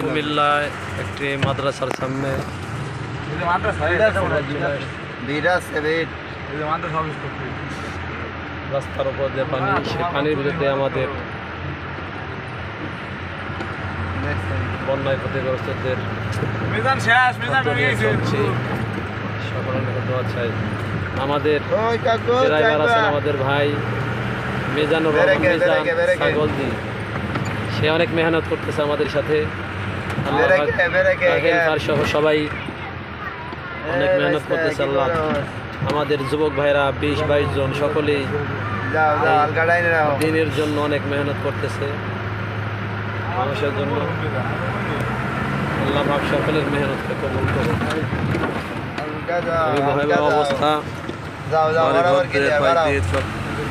কুমিল্লায় একটি মাদ্রাসার সামনে রাস্তার উপর যে পানি সে পানির বিরুদ্ধে আমাদের বন্যায় ক্ষতিগ্রস্তদের মিজান মিজান সকলের দোয়া চাই। আমাদের ড্রাইভার আছেন আমাদের ভাই মিজান বেরেকে। ছাগলদি। সে অনেক মেহনত করতেছে আমাদের সাথে। সহ সবাই অনেক মেহনত করতেছে আল্লাহ। আমাদের যুবক ভাইরা বিশ বাইশ জন সকলেই দিনের জন্য অনেক মেহনত করতেছে। মানুষের জন্য আল্লাহ পাক সকলের মেহনতকে কবুল। অবস্থা।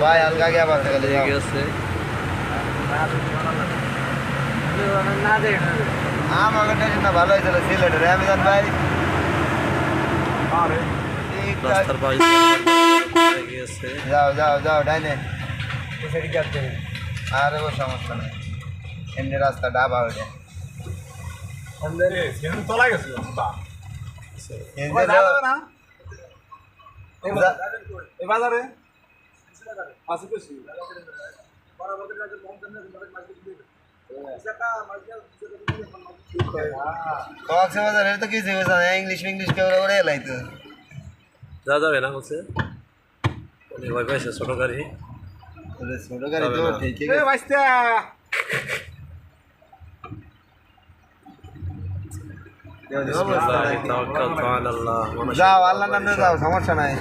ভাই হালকা গিয়ে আবার হয়ে না ভালো হয়েছিল সিলেটের আমি ভাই। রাস্তার পাশ গিয়েছে। যাও যাও যাও ডাইনে। আরে ও সমস্যা নেই। এমনি রাস্তা ডাবা ওইটা তোলা গেছে এমনি যাও- বাজারে আছে কিছু কক্সবাজার এর তো কিছু বুঝা না ইংলিশ ইংলিশ কেউ ওরে এলাইতো যা যাবে না বলছে। উনি ভয় পাইছে ছোট গাড়ি। ওরে ছোট গাড়ি তো যাবে না। ঠিকই এই বাইস্তা। বিসমিল্লাহি তাওয়াক্কালতু আলাল্লাহ মানুষের যাও আল্লাহ নামে যাও সমস্যা নাই।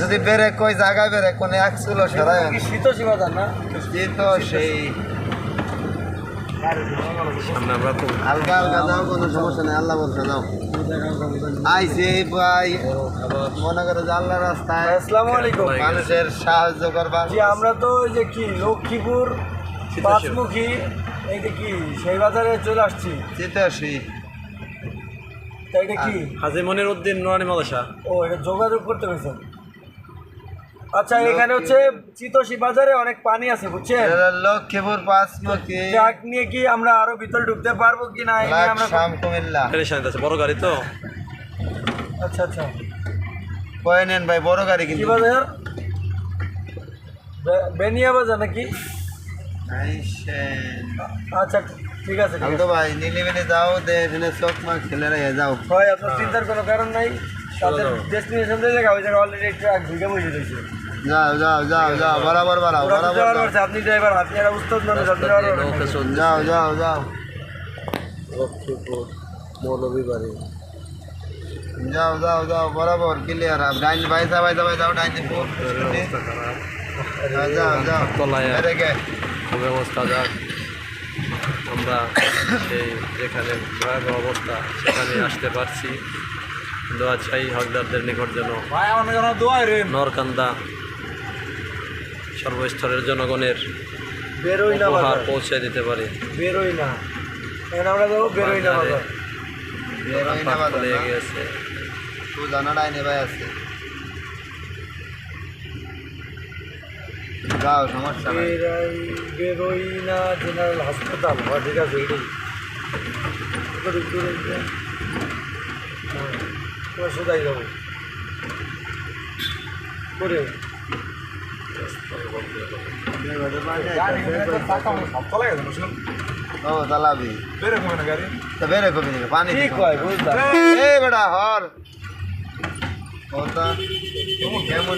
যদি বেরে কই জায়গায় বেরে কোনে এক চুলো সরাই শীত সীমা না? এই তো সেই। সামনে আমরা খুব হালকা হালকা যাও কোনো সমস্যা নেই আল্লাহ বলছে যাও। আইসে ভাই মনে করে যে আল্লাহ রাস্তায় আসসালামু আলাইকুম। মানুষের সাহায্য করবা জি আমরা তো ওই যে কি লক্ষ্মীপুর পাঁচমুখী এই যে কি সেই বাজারে চলে আসছি। চিতাসি তা এটা কি? হাজি মনির উদ্দিন নোয়ানি মাদাসা ও এটা যোগাযোগ করতে পেরেছেন আচ্ছা এখানে হচ্ছে চিতোষী বাজারে অনেক পানি আছে বুঝছেন? লক্ষ্মীপুর পাঁচমুখী ট্রাক নিয়ে কি আমরা আরও ভিতরে ঢুকতে পারব কি না আমরা শাম কুমিল্লা। পেরেশানিতে আছে বড় গাড়ি তো। আচ্ছা আচ্ছা। কয়ে নেন ভাই বড় গাড়ি কিন্তু। বাজার? বেনিয়া বাজার নাকি? আচ্ছা ঠিক আছে আছে। ভাই নিলিমিলি যাও দে এখানে চোখ মার খেলে রেখে যাও। হয় আপনার চিন্তার কোনো কারণ নাই। তাদের ডেস্টিনেশন যে জায়গা ওই জায়গা অলরেডি ট্রাক ঢুকে বসে রয়েছে যাও যাও যাও যাও বরাবর বাড়াও বরাবর আপনি ড্রাইভার উস্তাদ মানুষ যাও যাও যাও। লক্ষ্মীপুর মৌলভী বাড়ি যাও যাও যাও বরাবর ক্লিয়ার আপ ডাইন ভাই যা ভাই যা ভাই যাও ডাইন যাও যাও যাও। তলায় আরে কে খুব অবস্থা যাক। আমরা সেই যেখানে ভয়াবহ অবস্থা সেখানে আসতে পারছি। দোয়া চাই হকদারদের নিকট যেন ভাই আমার জন্য দোয়াই রে। নরকান্দা সর্বস্তরের জনগণের বেরোই না উপহার পৌঁছে দিতে পারি। বেরোই না। এখন আমরা যাব বেরোই না বাজারে। বাজার বেরোই না বাজার গেছে জানা ভাই আছে। যাও সমস্যা নাই। বেরোই না জেনারেল হাসপাতাল। হ্যাঁ ঠিক আছে এটাই। হ্যাঁ, সোজাই যাব। করে। চালাবি বেরে কবি পানি বেটা হর কেমন?